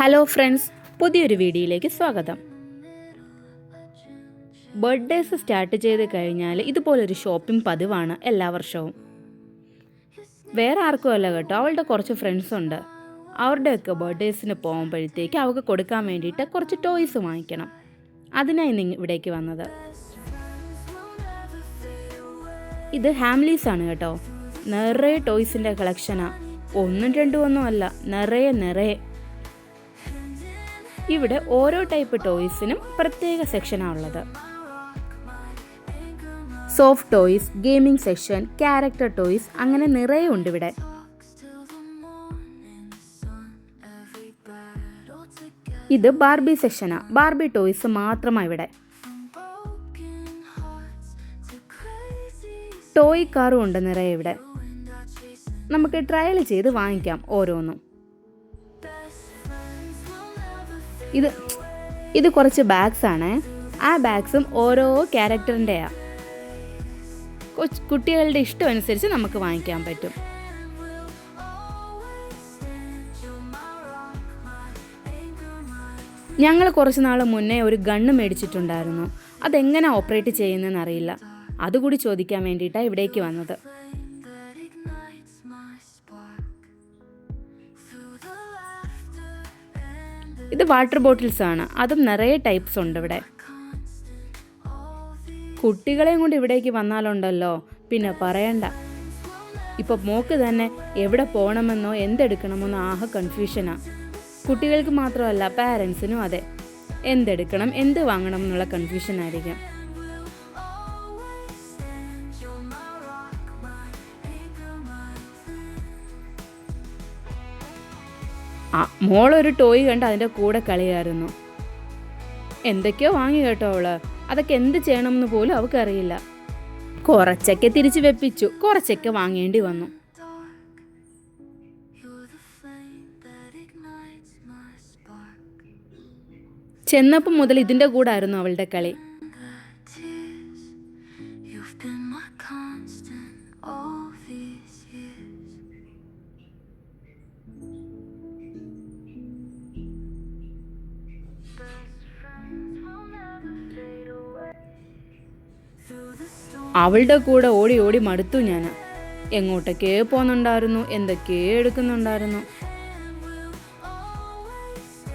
Hello friends പുതിയൊരു വീഡിയോയിലേക്ക് സ്വാഗതം. ബർത്ത്ഡേസ് സ്റ്റാർട്ട് ചെയ്ത് കഴിഞ്ഞാൽ ഇതുപോലൊരു ഷോപ്പിംഗ് പതിവാണ് എല്ലാ വർഷവും. വേറെ ആർക്കും അല്ല കേട്ടോ അവളുടെ കുറച്ച് ഫ്രണ്ട്സ് ഉണ്ട്. അവരുടെയൊക്കെ ബർത്ത്ഡേസിന് പോകുമ്പോഴത്തേക്ക് അവൾക്ക് കൊടുക്കാൻ വേണ്ടിയിട്ട് കുറച്ച് ടോയ്സ് വാങ്ങിക്കണം. അതിനായി നിങ്ങൾ ഇവിടേക്ക് വന്നത്. ഇത് ആണ് കേട്ടോ. നിറയെ ടോയ്സിന്റെ കളക്ഷനാണ് ഒന്നും രണ്ടും ഒന്നും അല്ല നിറയെ നിറയെ. ഇവിടെ ഓരോ ടൈപ്പ് ടോയ്സിനും പ്രത്യേക സെക്ഷനാണ് ഉള്ളത്. Soft toys gaming section character toys അങ്ങനെ നിറയെ ഉണ്ട് ഇവിടെ. ഇത് ബാർബി സെക്ഷനാ. ബാർബി ടോയ്സ് മാത്രമാണ് ഇവിടെ. ടോയ് കാറും ഉണ്ട് നിറയെ ഇവിടെ. നമുക്ക് ട്രയൽ ചെയ്ത് വാങ്ങിക്കാം ഓരോന്നും. ഇത് ഇത് കുറച്ച് ബാഗ്സ് ആണ്. ആ ബാഗ്സും ഓരോ ക്യാരക്ടറിന്റെയാണ് കുട്ടികളുടെ ഇഷ്ടം അനുസരിച്ച് നമുക്ക് വാങ്ങിക്കാൻ പറ്റും. ഞങ്ങൾ കുറച്ച് നാൾ മുന്നേ ഒരു ഗണ്ണ് മേടിച്ചിട്ടുണ്ടായിരുന്നു. അതെങ്ങനെ ഓപ്പറേറ്റ് ചെയ്യുന്നതെന്ന് അറിയില്ല. അതുകൂടി ചോദിക്കാൻ വേണ്ടിയിട്ടാണ് ഇവിടേക്ക് വന്നത്. ഇത് വാട്ടർ ബോട്ടിൽസ് ആണ്. അതും നിറയെ ടൈപ്സ് ഉണ്ട് ഇവിടെ. കുട്ടികളെയും കൊണ്ട് ഇവിടേക്ക് വന്നാലുണ്ടല്ലോ. പിന്നെ പറയണ്ട. ഇപ്പൊ മോക്ക് തന്നെ എവിടെ പോകണമെന്നോ എന്തെടുക്കണമെന്നോ ആഹ കൺഫ്യൂഷനാ കുട്ടികൾക്ക് മാത്രമല്ല പാരൻസിനും അതെ. എന്തെടുക്കണം എന്ത് വാങ്ങണം എന്നുള്ള കൺഫ്യൂഷൻ മോളൊരു ടോയ് കണ്ട് അതിന്റെ കൂടെ കളിയായിരുന്നു. എന്തൊക്കെയോ വാങ്ങി കേട്ടോ അവൾ. അതൊക്കെ എന്ത് ചെയ്യണമെന്ന് പോലും അവൾക്കറിയില്ല. കുറച്ചൊക്കെ തിരിച്ചു വെപ്പിച്ചു. കുറച്ചൊക്കെ വാങ്ങേണ്ടി വന്നു. ചെന്നപ്പം മുതൽ ഇതിന്റെ കൂടെ ആയിരുന്നു അവളുടെ കളി. അവളുടെ കൂടെ ഓടി ഓടി മടുത്തു ഞാൻ എങ്ങോട്ടൊക്കെ പോകുന്നുണ്ടായിരുന്നു എന്തൊക്കെയോ എടുക്കുന്നുണ്ടായിരുന്നു.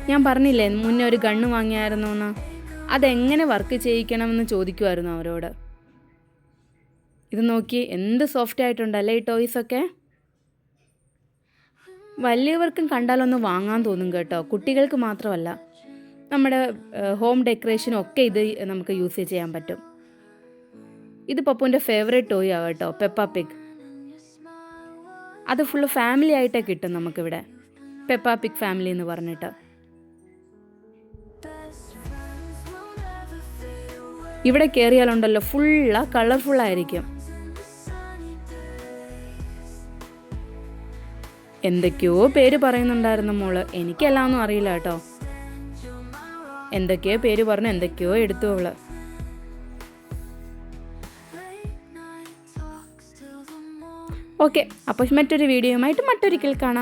ഞാൻ പറഞ്ഞില്ലേ മുന്നേ ഒരു ഗണ്ണ് വാങ്ങിയായിരുന്നു എന്ന് അതെങ്ങനെ വർക്ക് ചെയ്യിക്കണമെന്ന് ചോദിക്കുമായിരുന്നു അവരോട്. ഇത് നോക്കി എന്ത് സോഫ്റ്റ് ആയിട്ടുണ്ടല്ലേ ഈ ടോയ്സൊക്കെ വലിയവർക്കും കണ്ടാലൊന്ന് വാങ്ങാൻ തോന്നും കേട്ടോ. കുട്ടികൾക്ക് മാത്രമല്ല നമ്മുടെ ഹോം ഡെക്കറേഷനും ഒക്കെ ഇത് നമുക്ക് യൂസ് ചെയ്യാൻ പറ്റും. ഇത് പപ്പുവിന്റെ ഫേവറേറ്റ് ടോയ് ആവാം കേട്ടോ പെപ്പ പിഗ് അത് ഫുള്ള് ഫാമിലി ആയിട്ടേ കിട്ടും നമുക്കിവിടെ പെപ്പ പിഗ് ഫാമിലി എന്ന് പറഞ്ഞിട്ട്. ഇവിടെ കയറിയാലുണ്ടല്ലോ ഫുള്ള കളർഫുൾ ആയിരിക്കും. എന്തൊക്കെയോ പേര് പറയുന്നുണ്ടായിരുന്നു മോൾ എനിക്കെല്ലാം ഒന്നും അറിയില്ല കേട്ടോ. എന്തൊക്കെയോ പേര് പറഞ്ഞു എന്തൊക്കെയോ എടുത്തു അവൾ. ഓക്കെ അപ്പോൾ മറ്റൊരു വീഡിയോയുമായിട്ട് മറ്റൊരിക്കൽ കാണാം.